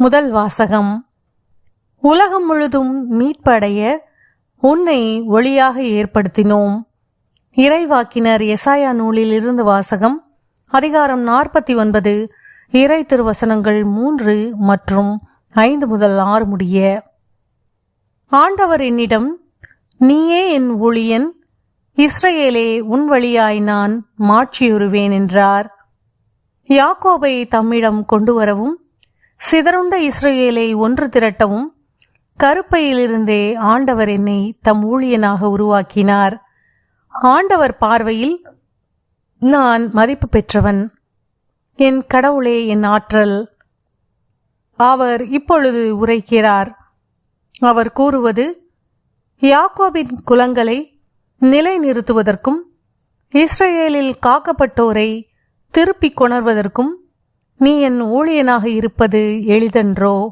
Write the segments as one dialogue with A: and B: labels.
A: முதல் வாசகம். உலகம் முழுதும் மீட்படைய உன்னை ஒளியாக ஏற்படுத்தினோம். இறைவாக்கினர் எசாயா நூலில் இருந்து வாசகம் அதிகாரம் நாற்பத்தி ஒன்பது இறை திருவசனங்கள் மூன்று மற்றும் ஐந்து முதல் ஆறு முடிய. ஆண்டவர் என்னிடம் நீயே என் ஊழியன் இஸ்ரேலே உன் வழியாய் நான் மாட்சியுறுவேன் என்றார். யாக்கோபை தம்மிடம் கொண்டு வரவும் சிதறுண்ட இஸ்ரேலை ஒன்று திரட்டவும் கருப்பையிலிருந்தே ஆண்டவர் என்னை தம் ஊழியனாக உருவாக்கினார். ஆண்டவர் பார்வையில் நான் மதிப்பு பெற்றவன். என் கடவுளே என் ஆற்றல். அவர் இப்பொழுது உரைக்கிறார். அவர் கூறுவது யாக்கோபின் குலங்களை நிலைநிறுத்துவதற்கும் இஸ்ரேலில் காக்கப்பட்டோரை திருப்பிக் கொணர்வதற்கும் நீ என் ஊழியனாக இருப்பது எளிதன்றோ?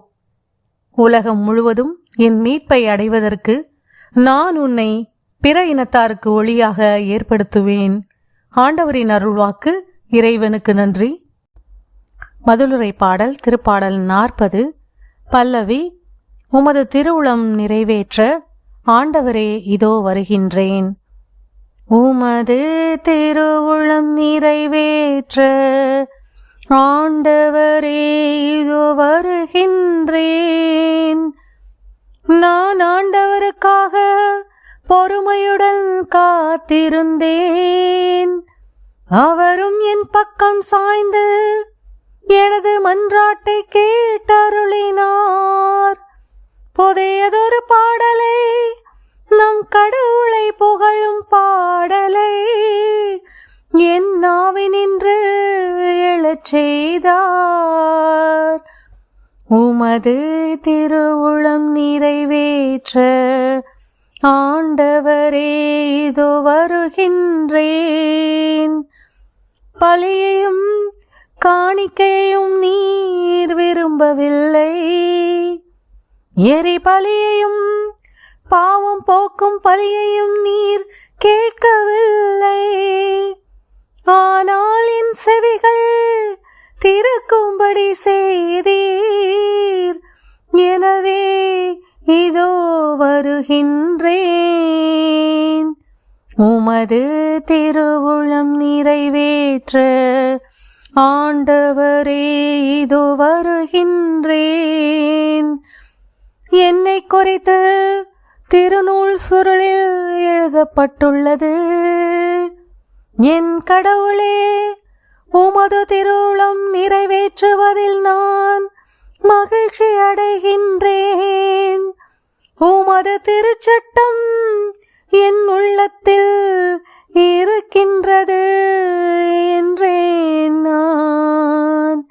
A: உலகம் முழுவதும் என் மீட்பை அடைவதற்கு நான் உன்னை பிற இனத்தாருக்கு ஒளியாக ஏற்படுத்துவேன். ஆண்டவரின் அருள்வாக்கு இறைவனுக்கு நன்றி. மதுளுரை பாடல் திருப்பாடல் நாற்பது. பல்லவி உமது திருவுளம் நிறைவேற்ற ஆண்டவரே இதோ வருகின்றேன். உமது திருவுளம் நிறைவேற்ற ஆண்டவரே இதோ வருகின்றேன். நான் ஆண்டவருக்காக பொறுமையுடன் காத்திருந்தேன். அவரும் என் பக்கம் சாய்ந்து எனது மன்றாட்டை கேட்டருளினார். புதையதொரு பாடலை நம் கடவுளை புகழும் பாடலை என் நாவினின்று எழச் செய்தார். உமது திருவுளம் நிறைவேற்ற ஆண்டவரே இதோ வருகின்றேன். பழியையும் காணிக்கையும் நீர் விரும்பவில்லை. எரி பலியையும் பாவம் போக்கும் பலியையும் நீர் கேட்கவில்லை. திறக்கும்படி செய்தீர். எனவே இதோ வருகின்றேன். உமது திருவுளம் நிறைவேற்ற ஆண்டவரே இதோ வருகின்றேன். என்னை குறித்து திருநூல் சுருளில் எழுதப்பட்டுள்ளது. என் கடவுளே உமது திருளம் நிறைவேற்றுவதில் நான் மகிழ்ச்சி அடைகின்றேன். உமது திருச்சட்டம் என் உள்ளத்தில் இருக்கின்றது என்றேன் நான்.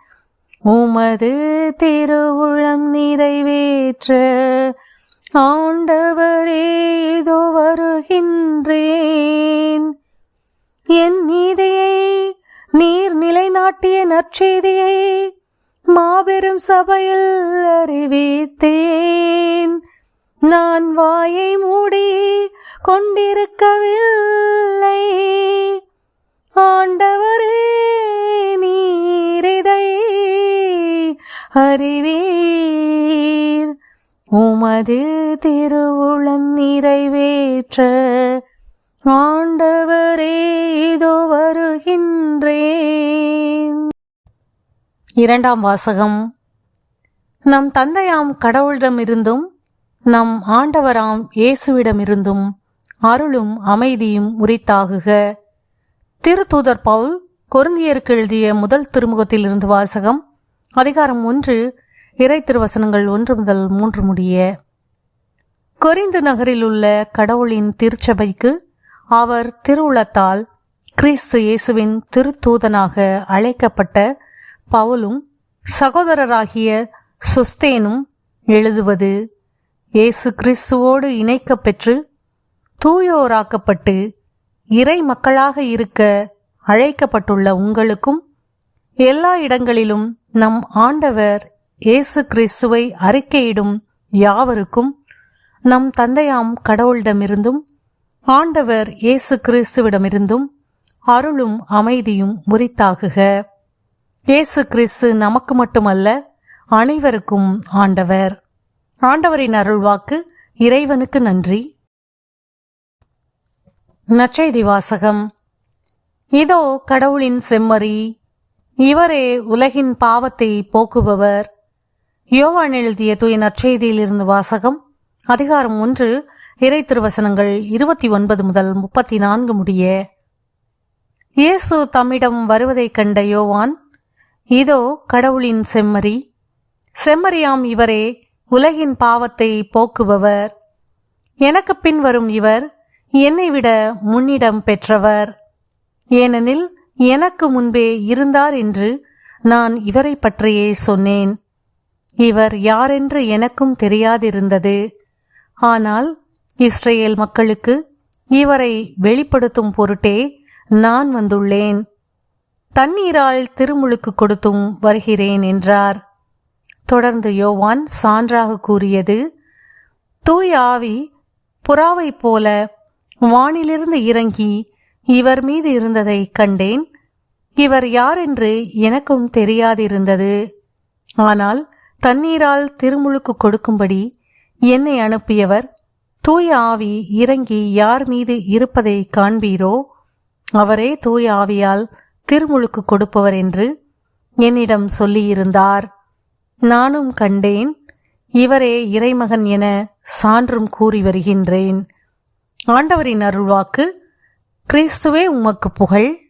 A: உமது திருவுளம் நிறைவேற்ற ஆண்டவரே இதோ வருகின்றேன். என் நீதியை நீர் நிலைநாட்டிய நற்செய்தியை மாபெரும் சபையில் அறிவித்தேன். நான் வாயை மூடி கொண்டிருக்கவில்லை. ஆண்டவரே நீரிதை அறிவீர். உமது திருவுளம் நிறைவேற்ற ஆண்டவரே இதோ வருகின்றேன். இரண்டாம் வாசகம். நம் தந்தையாம் கடவுளிடமிருந்தும் நம் ஆண்டவராம் இயேசுவிடமிருந்தும் அருளும் அமைதியும் உரித்தாகுக. திருத்தூதர் பவுல் கொருந்தியருக்கு எழுதிய முதல் திருமுகத்திலிருந்து வாசகம் அதிகாரம் ஒன்று இறை திருவசனங்கள் ஒன்று முதல் மூன்று முடிய. கொரிந்து நகரில் உள்ள கடவுளின் திருச்சபைக்கு அவர் திருவுளத்தால் கிறிஸ்து இயேசுவின் திருத்தூதனாக அழைக்கப்பட்ட பவுலும் சகோதரராகிய சுஸ்தேனும் எழுதுவது இயேசு கிறிஸ்துவோடு இணைக்கப் பெற்று தூயோராக்கப்பட்டு இறை மக்களாக இருக்க அழைக்கப்பட்டுள்ள உங்களுக்கும் எல்லா இடங்களிலும் நம் ஆண்டவர் இயேசு கிறிஸ்துவை அறிக்கையிடும் யாவருக்கும் நம் தந்தையாம் கடவுளிடமிருந்தும் ஆண்டவர் இயேசு கிறிஸ்துவிடமிருந்தும் அருளும் அமைதியும் முறித்தாகுக. இயேசு கிறிஸ்து நமக்கு மட்டுமல்ல அனைவருக்கும் ஆண்டவர். ஆண்டவரின் அருள்வாக்கு இறைவனுக்கு நன்றி. நற்செய்தி வாசகம். இதோ கடவுளின் செம்மறி இவரே உலகின் பாவத்தை போக்குபவர். யோவான் எழுதிய தூய நற்செய்தியிலிருந்து வாசகம் அதிகாரம் ஒன்று இறை திருவசனங்கள் இருபத்தி ஒன்பது முதல் முப்பத்தி நான்கு முடிய இயேசு தம்மிடம் வருவதைக் கண்ட யோவான் இதோ கடவுளின் செம்மறி செம்மறியாம் இவரே உலகின் பாவத்தை போக்குபவர். எனக்கு பின் வரும் இவர் என்னை விட முன்னிடம் பெற்றவர். ஏனெனில் எனக்கு முன்பே இருந்தார் என்று நான் இவரை பற்றியே சொன்னேன். இவர் யாரென்று எனக்கும் தெரியாதிருந்தது. ஆனால் இஸ்ரேல் மக்களுக்கு இவரை வெளிப்படுத்தும் பொருட்டே நான் வந்துள்ளேன். தண்ணீரால் திருமுழுக்கு கொடுத்தும் வருகிறேன் என்றார். தொடர்ந்து யோவான் சான்றாக கூறியது தூய் ஆவி புறாவைப் போல வானிலிருந்து இறங்கி இவர் மீது இருந்ததை கண்டேன். இவர் யார் என்று எனக்கும் தெரியாதிருந்தது. ஆனால் தண்ணீரால் திருமுழுக்கு கொடுக்கும்படி என்னை அனுப்பியவர் தூய ஆவி இறங்கி யார் மீது இருப்பதை காண்பீரோ அவரே தூய ஆவியால் திருமுழுக்கு கொடுப்பவர் என்று என்னிடம் சொல்லியிருந்தார். நானும் கண்டேன் இவரே இறைமகன் என சான்றும் கூறி வருகின்றேன். ஆண்டவரின் அருள்வாக்கு கிறிஸ்துவே உமக்கு புகழ்.